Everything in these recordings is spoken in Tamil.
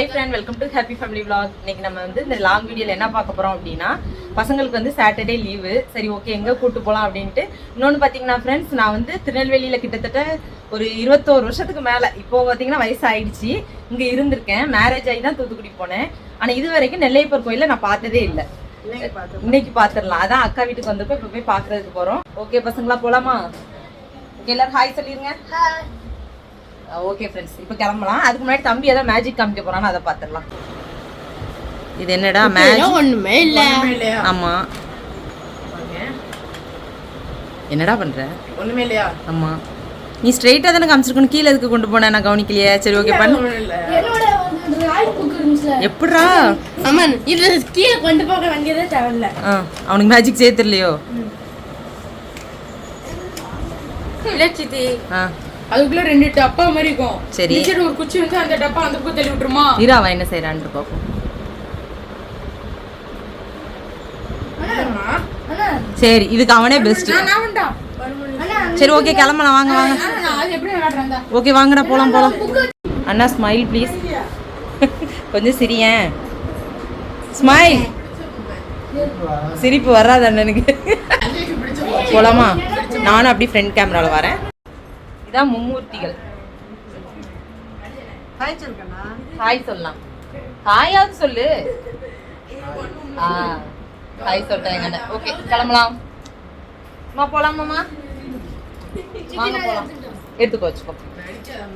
Hi friend welcome to happy family vlog. இன்னைக்கு நம்ம வந்து இந்த லாங் வீடியோல என்ன பார்க்க போறோம் அப்படின்னா பசங்களுக்கு வந்து சாட்டர்டே லீவு சரி ஓகே எங்க கூட்டு போலாம் அப்படின்ட்டு. இன்னொன்னு பாத்தீங்கன்னா ஃப்ரெண்ட்ஸ் நான் வந்து திருநெல்வேலியில கிட்டத்தட்ட ஒரு இருபத்தோரு வருஷத்துக்கு மேல இப்போ பாத்தீங்கன்னா வயசு ஆயிடுச்சு இங்க இருந்திருக்கேன். மேரேஜ் ஆகி தான் தூத்துக்குடி போனேன். ஆனா இது வரைக்கும் நெல்லையப்பர் கோயில நான் பார்த்ததே இல்லை. இன்னைக்கு பாத்துடலாம் அதான் அக்கா வீட்டுக்கு வந்தப்போ இப்போ போய் பாக்குறதுக்கு போறோம். ஓகே பசங்களா போலாமா? ஓகே எல்லாரும் ஹாய் சொல்லிருங்க. ஓகே ஃப்ரெண்ட்ஸ் இப்போ கிளம்பலாம். அதுக்கு முன்னாடி தம்பி ஏதாவது மேஜிக் காமிக்க போறான்னு அதை பார்த்துடலாம் இது என்னடா மேஜிக் ஒண்ணுமே இல்ல. ஆமா. என்னடா பண்ற? ஒண்ணுமே இல்லையா? ஆமா. நீ ஸ்ட்ரைட்டா தானே காமிச்சிருக்கணும். கீழே எதுக்கு கொண்டு போன? நான் கவனிக்கலையே. சரி ஓகே பண்ணு. எப்படிடா? அம்மன் இது கீழே கொண்டு போக வேண்டியதே தேவையில்ல. ஆ அவனுக்கு மேஜிக் சேர்த்துலையோ இல்ல சித்தி. ஆ. அதுக்குள்ள ரெண்டு டப்பா மாதிரி இருக்கும். சரி. இந்த side ஒரு குச்சி வந்து அந்த டப்பா அந்த பக்கம் தள்ளி விட்டுருமா? இரு அவன் என்ன செய்யறான்னு பார்ப்போம் சரி இதுக்கு அவனே பெஸ்ட் சரி ஓகே கிளம்பலாம் வாங்க வாங்க. ஓகே வாங்கடா போலாம் போலாம். அண்ணா ஸ்மைல் ப்ளீஸ் கொஞ்சம் சிரியேன் ஸ்மைல் சிரிப்பு வராது அண்ணனுக்கு. போலாமா? நானும் அப்படி ஃப்ரண்ட் கேமரால வரேன். இதான் மும்மூர்த்திகள். ஹாய் சொல்லலாம். ஹாயாவது சொல்லு. ஆ ஹாய் சொல்லிட்டேன் ஓகே கிளம்பலாம். அம்மா போலாமாம்மா? வாங்க போலாம். எடுத்துக்கோ வச்சுக்கோ.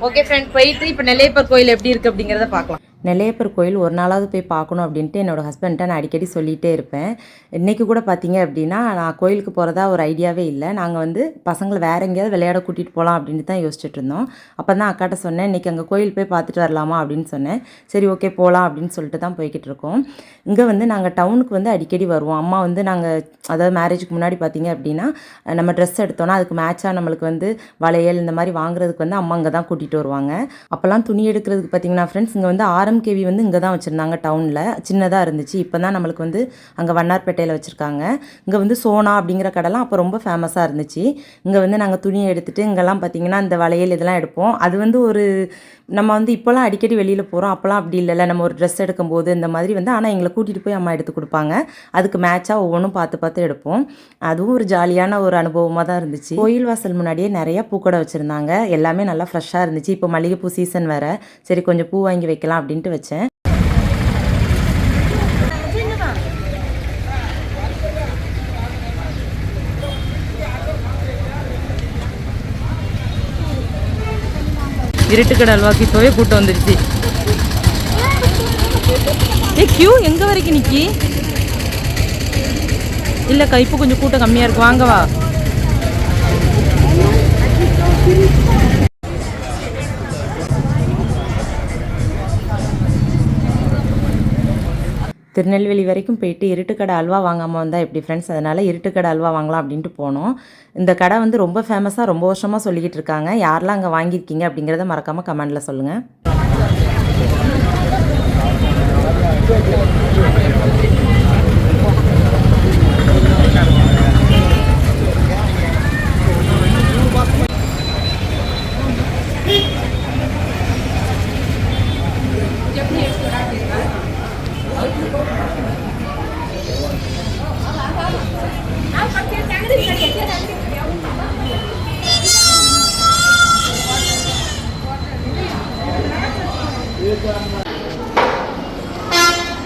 ஓகே ஃப்ரெண்ட் போயிட்டு இப்போ நெல்லையப்பர் கோயில் எப்படி இருக்கு அப்படிங்கிறத பார்க்கலாம். நெல்லையப்பர் கோயில் ஒரு நாளாவது போய் பார்க்கணும் அப்படின்ட்டு என்னோட ஹஸ்பண்ட்டை நான் அடிக்கடி சொல்லிகிட்டே இருப்பேன். இன்றைக்கி கூட பார்த்தீங்க அப்படின்னா நான் கோயிலுக்கு போகிறதா ஒரு ஐடியாவே இல்லை. நாங்கள் வந்து பசங்களை வேற எங்கேயாவது விளையாட கூட்டிகிட்டு போகலாம் அப்படின்ட்டு தான் யோசிச்சுட்டு இருந்தோம். அப்போ தான் அக்காட்ட சொன்னேன் இன்றைக்கி அங்கே கோயில் போய் பார்த்துட்டு வரலாமா? அப்படின்னு சொன்னேன். சரி ஓகே போகலாம் அப்படின்னு சொல்லிட்டு தான் போய்கிட்டு இருக்கோம். இங்கே வந்து நாங்கள் டவுனுக்கு வந்து அடிக்கடி வருவோம். அம்மா வந்து நாங்கள் அதாவது மேரேஜுக்கு முன்னாடி பார்த்தீங்க அப்படின்னா நம்ம ட்ரெஸ் எடுத்தோன்னா அதுக்கு மேட்சாக நம்மளுக்கு வந்து வளையல் இந்த மாதிரி வாங்குறதுக்கு வந்து அம்மா இங்கே தான் கூட்டிகிட்டு வருவாங்க. அப்போல்லாம் துணி எடுக்கிறதுக்கு பார்த்தீங்கன்னா ஃப்ரெண்ட்ஸ் இங்கே வந்து ஆர்எம்கேவி வந்து இங்கே தான் வச்சுருந்தாங்க டவுனில் சின்னதாக இருந்துச்சு. இப்போ தான் நம்மளுக்கு வந்து அங்கே வண்ணார்பேட்டையில் வச்சுருக்காங்க. இங்கே வந்து சோனா அப்படிங்கிற கடைலாம் அப்போ ரொம்ப ஃபேமஸாக இருந்துச்சு. இங்கே வந்து நாங்கள் துணியை எடுத்துகிட்டு இங்கெல்லாம் பார்த்தீங்கன்னா இந்த வளையல் இதெல்லாம் எடுப்போம். அது வந்து ஒரு நம்ம வந்து இப்போலாம் அடிக்கடி வெளியில் போகிறோம் அப்போலாம் அப்படி இல்லைல்ல. நம்ம ஒரு ட்ரெஸ் எடுக்கும்போது இந்த மாதிரி வந்து ஆனால் எங்களை கூட்டிகிட்டு போய் அம்மா எடுத்து கொடுப்பாங்க. அதுக்கு மேட்சாக ஒவ்வொன்றும் பார்த்து பார்த்து எடுப்போம். அதுவும் ஒரு ஜாலியான ஒரு அனுபவமாக தான் இருந்துச்சு. கோயில் வாசல் முன்னாடியே நிறைய பூக்கடை வச்சுருந்தாங்க. எல்லாமே நல்லா ஃப்ரெஷ்ஷாக இருந்துச்சு. இப்போ மல்லிகைப்பூ சீசன் வேறு. சரி கொஞ்சம் பூ வாங்கி வைக்கலாம் அப்படின்னு அப்படின்ட்டு வச்சேன். இருட்டுக்கடை அல்வாக்கு இப்போவே கூட்டம் வந்துருச்சு. ஏ கியூ எங்க வரைக்கும் நிக்கி? இல்லக்கா இப்போ கொஞ்சம் கூட்டம் கம்மியா இருக்கு. வாங்க வா. திருநெல்வேலி வரைக்கும் போயிட்டு இருட்டுக்கடை அல்வா வாங்காமல் வந்தால் எப்படி ஃப்ரெண்ட்ஸ் அதனால் இருட்டுக்கடை அல்வா வாங்கலாம் அப்படின்ட்டு போனோம். இந்த கடை வந்து ரொம்ப ஃபேமஸாக ரொம்ப வருஷமாக சொல்லிக்கிட்டு இருக்காங்க. யாரெல்லாம் அங்கே வாங்கியிருக்கீங்க அப்படிங்கிறத மறக்காமல் கமெண்டில் சொல்லுங்கள்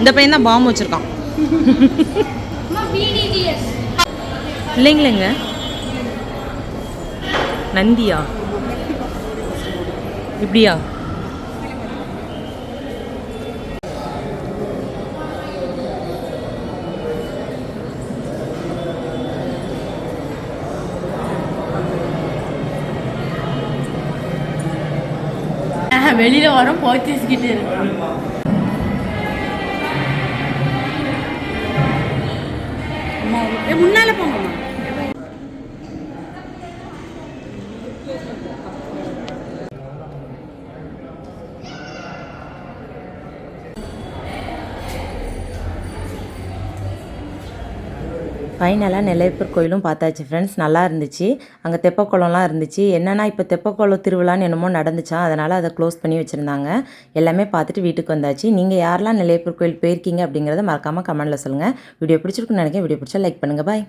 இந்த பையன் தான் பாம்பு வச்சுருக்கான். இல்லைங்களேங்க. நந்தியா? இப்படியா வெளியில வரோம் போத்திஸ்கிட்டு இருக்கு முன்னால போங்க. ஃபைனலாக நெல்லையப்பர் கோயிலும் பார்த்தாச்சு ஃப்ரெண்ட்ஸ் நல்லா இருந்துச்சு. அங்கே தெப்பக்குளம்லாம் இருந்துச்சு. என்னென்னா இப்போ தெப்பக்குளம் திருவிழான்னு என்னமோ நடந்துச்சா? அதனால் அதை க்ளோஸ் பண்ணி வச்சுருந்தாங்க. எல்லாமே பார்த்துட்டு வீட்டுக்கு வந்தாச்சு. நீங்கள் யாரெல்லாம் நெல்லையப்பர் கோயில் போயிருக்கீங்க அப்படிங்கிறத மறக்காமல் கமெண்ட்டில் சொல்லுங்கள் வீடியோ பிடிச்சிருக்குன்னு நினைக்கிறேன். வீடியோ பிடிச்சா லைக் பண்ணுங்கள் பாய்